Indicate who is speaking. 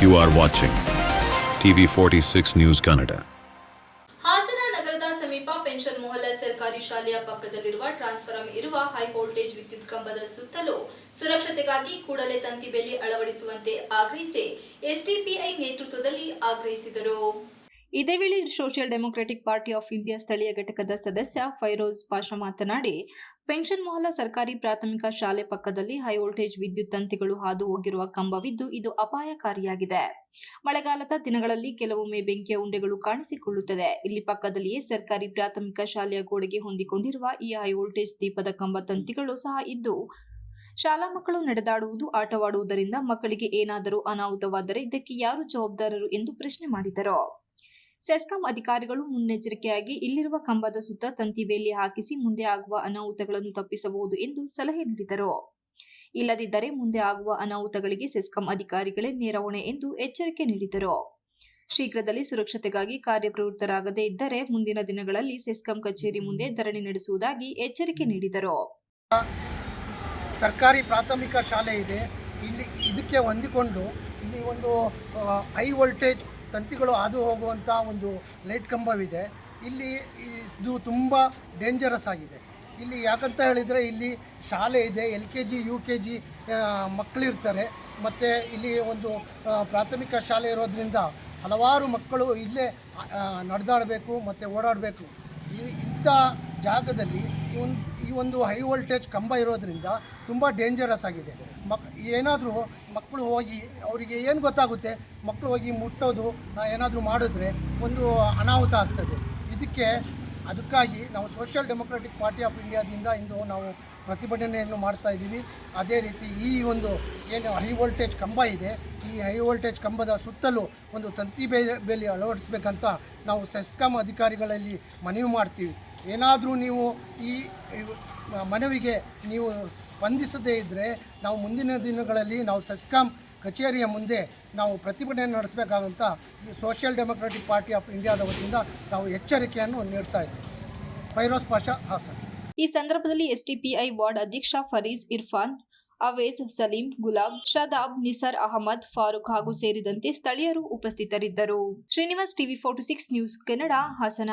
Speaker 1: You are watching TV 46 News Kannada.
Speaker 2: Hassan ನಗರದ ಸಮೀಪ pension Mohalla ಸರ್ಕಾರಿ ಶಾಲೆಯ ಪಕ್ಕದಲ್ಲಿರುವ ಟ್ರಾನ್ಸ್ಫಾರಂ ಇರುವ ಹೈ ವೋಲ್ಟೇಜ್ ವಿದ್ಯುತ್ ಕಂಬದ ಸುತ್ತಲೂ ಸುರಕ್ಷತೆಗಾಗಿ ಕೂಡಲೇ ತಂತಿ ಬೇಲಿ ಅಳವಡಿಸುವಂತೆ ಆಗ್ರಹಿಸಿ ಎಸ್ಡಿಪಿಐ ನೇತೃತ್ವದಲ್ಲಿ ಆಗ್ರಹಿಸಿದರು ಇದೇ ವೇಳೆ Social Democratic Party of India ಸ್ಥಳೀಯ ಘಟಕದ ಸದಸ್ಯ ಫೈರೋಜ್ ಪಾಷಾ ಮಾತನಾಡಿ, ಪೆನ್ಷನ್ ಮೊಹಲ್ಲಾ ಸರ್ಕಾರಿ ಪ್ರಾಥಮಿಕ ಶಾಲೆ ಪಕ್ಕದಲ್ಲಿ ಹೈ ವೋಲ್ಟೇಜ್ ವಿದ್ಯುತ್ ತಂತಿಗಳು ಹಾದು ಹೋಗಿರುವ ಕಂಬವಿದ್ದು ಇದು ಅಪಾಯಕಾರಿಯಾಗಿದೆ. ಮಳೆಗಾಲದ ದಿನಗಳಲ್ಲಿ ಕೆಲವೊಮ್ಮೆ ಬೆಂಕಿಯ ಉಂಡೆಗಳು ಕಾಣಿಸಿಕೊಳ್ಳುತ್ತದೆ. ಇಲ್ಲಿ ಪಕ್ಕದಲ್ಲಿಯೇ ಸರ್ಕಾರಿ ಪ್ರಾಥಮಿಕ ಶಾಲೆಯ ಗೋಡೆಗೆ ಹೊಂದಿಕೊಂಡಿರುವ ಈ ಹೈ ವೋಲ್ಟೇಜ್ ದೀಪದ ಕಂಬ ತಂತಿಗಳು ಸಹ ಇದ್ದು, ಶಾಲಾ ಮಕ್ಕಳು ನಡೆದಾಡುವುದು ಆಟವಾಡುವುದರಿಂದ ಮಕ್ಕಳಿಗೆ ಏನಾದರೂ ಅನಾಹುತವಾದರೆ ಇದಕ್ಕೆ ಯಾರು ಜವಾಬ್ದಾರರು ಎಂದು ಪ್ರಶ್ನೆ ಮಾಡಿದರು. ಸೆಸ್ಕಾಂ ಅಧಿಕಾರಿಗಳು ಮುನ್ನೆಚ್ಚರಿಕೆಯಾಗಿ ಇಲ್ಲಿರುವ ಕಂಬದ ಸುತ್ತ ತಂತಿ ಬೇಲಿ ಹಾಕಿಸಿ ಮುಂದೆ ಆಗುವ ಅನಾಹುತಗಳನ್ನು ತಪ್ಪಿಸಬಹುದು ಎಂದು ಸಲಹೆ ನೀಡಿದರು. ಇಲ್ಲದಿದ್ದರೆ ಮುಂದೆ ಆಗುವ ಅನಾಹುತಗಳಿಗೆ ಸೆಸ್ಕಾಂ ಅಧಿಕಾರಿಗಳೇ ನೇರ ಹೊಣೆ ಎಂದು ಎಚ್ಚರಿಕೆ ನೀಡಿದರು. ಶೀಘ್ರದಲ್ಲಿ ಸುರಕ್ಷತೆಗಾಗಿ ಕಾರ್ಯಪ್ರವೃತ್ತರಾಗದೇ ಇದ್ದರೆ ಮುಂದಿನ ದಿನಗಳಲ್ಲಿ ಸೆಸ್ಕಾಂ ಕಚೇರಿ ಮುಂದೆ ಧರಣಿ ನಡೆಸುವುದಾಗಿ ಎಚ್ಚರಿಕೆ ನೀಡಿದರು.
Speaker 3: ಸರ್ಕಾರಿ ಪ್ರಾಥಮಿಕ ಶಾಲೆ ಇದೆ. ಇಲ್ಲಿ ಇದಕ್ಕೆ ಹೊಂದಿಕೊಂಡು ಇಲ್ಲಿ ಒಂದು ಹೈ ವೋಲ್ಟೇಜ್ ತಂತಿಗಳು ಹಾದು ಹೋಗುವಂಥ ಒಂದು ಲೈಟ್ ಕಂಬವಿದೆ. ಇಲ್ಲಿ ಇದು ತುಂಬ ಡೇಂಜರಸ್ ಆಗಿದೆ. ಇಲ್ಲಿ ಯಾಕಂತ ಹೇಳಿದರೆ ಇಲ್ಲಿ ಶಾಲೆ ಇದೆ, L K G, U K G ಮಕ್ಕಳಿರ್ತಾರೆ ಮತ್ತು ಇಲ್ಲಿ ಒಂದು ಪ್ರಾಥಮಿಕ ಶಾಲೆ ಇರೋದ್ರಿಂದ ಹಲವಾರು ಮಕ್ಕಳು ಇಲ್ಲೇ ನಡೆದಾಡಬೇಕು ಮತ್ತು ಓಡಾಡಬೇಕು. ಈ, ಇಂಥ ಜಾಗದಲ್ಲಿ ಈ ಒಂದು ಈ ಒಂದು ಹೈ ವೋಲ್ಟೇಜ್ ಕಂಬ ಇರೋದ್ರಿಂದ ತುಂಬ ಡೇಂಜರಸ್ ಆಗಿದೆ. ಮಕ್, ಏನಾದರೂ ಮಕ್ಕಳು ಹೋಗಿ ಅವರಿಗೆ ಏನು ಗೊತ್ತಾಗುತ್ತೆ? ಮಕ್ಕಳು ಹೋಗಿ ಮುಟ್ಟೋದು ಏನಾದರೂ ಮಾಡಿದ್ರೆ ಒಂದು ಅನಾಹುತ ಆಗ್ತದೆ. ಇದಕ್ಕೆ ಅದಕ್ಕಾಗಿ ನಾವು ಸೋಷಿಯಲ್ ಡೆಮೊಕ್ರೆಟಿಕ್ ಪಾರ್ಟಿ ಆಫ್ ಇಂಡಿಯಾದಿಂದ ಇಂದು ನಾವು ಪ್ರತಿಭಟನೆಯನ್ನು ಮಾಡ್ತಾ ಇದ್ದೀವಿ. ಅದೇ ರೀತಿ ಈ ಒಂದು ಏನು ಹೈ ವೋಲ್ಟೇಜ್ ಕಂಬ ಇದೆ, ಈ ಹೈ ವೋಲ್ಟೇಜ್ ಕಂಬದ ಸುತ್ತಲೂ ಒಂದು ತಂತಿ ಬೇಲಿ ಬೇಲಿ ಅಳವಡಿಸ್ಬೇಕಂತ ನಾವು ಸೆಸ್ಕಾಮ್ ಅಧಿಕಾರಿಗಳಲ್ಲಿ ಮನವಿ ಮಾಡ್ತೀವಿ. ಏನಾದರೂ ನೀವು ಈ ಮನವಿಗೆ ನೀವು ಸ್ಪಂದಿಸದೇ ಇದ್ದರೆ ನಾವು ಮುಂದಿನ ದಿನಗಳಲ್ಲಿ ನಾವು ಸಸ್ಕಾಂ ಕಚೇರಿಯ ಮುಂದೆ ನಾವು ಪ್ರತಿಭಟನೆ ನಡೆಸಬೇಕಾದಂಥ ಈ ಸೋಷಿಯಲ್ ಡೆಮೊಕ್ರೆಟಿಕ್ ಪಾರ್ಟಿ ಆಫ್ ಇಂಡಿಯಾದ ವತಿಯಿಂದ ನಾವು ಎಚ್ಚರಿಕೆಯನ್ನು ನೀಡ್ತಾ ಇದ್ದೀವಿ ಫೈರೋಸ್ ಪಾಷಾ, ಹಾಸನ್.
Speaker 2: ಈ ಸಂದರ್ಭದಲ್ಲಿ ಎಸ್ಟಿಪಿಐ ವಾರ್ಡ್ ಅಧ್ಯಕ್ಷ ಫರೀಜ್ ಇರ್ಫಾನ್, ಅವೇಜ್ ಸಲೀಂ, ಗುಲಾಬ್, ಶದಾಬ್, ನಿಸಾರ್ ಅಹಮದ್, ಫಾರೂಕ್ ಹಾಗೂ ಸೇರಿದಂತೆ ಸ್ಥಳೀಯರು ಉಪಸ್ಥಿತರಿದ್ದರು. Srinivas TV forty six news Kannada Hassan.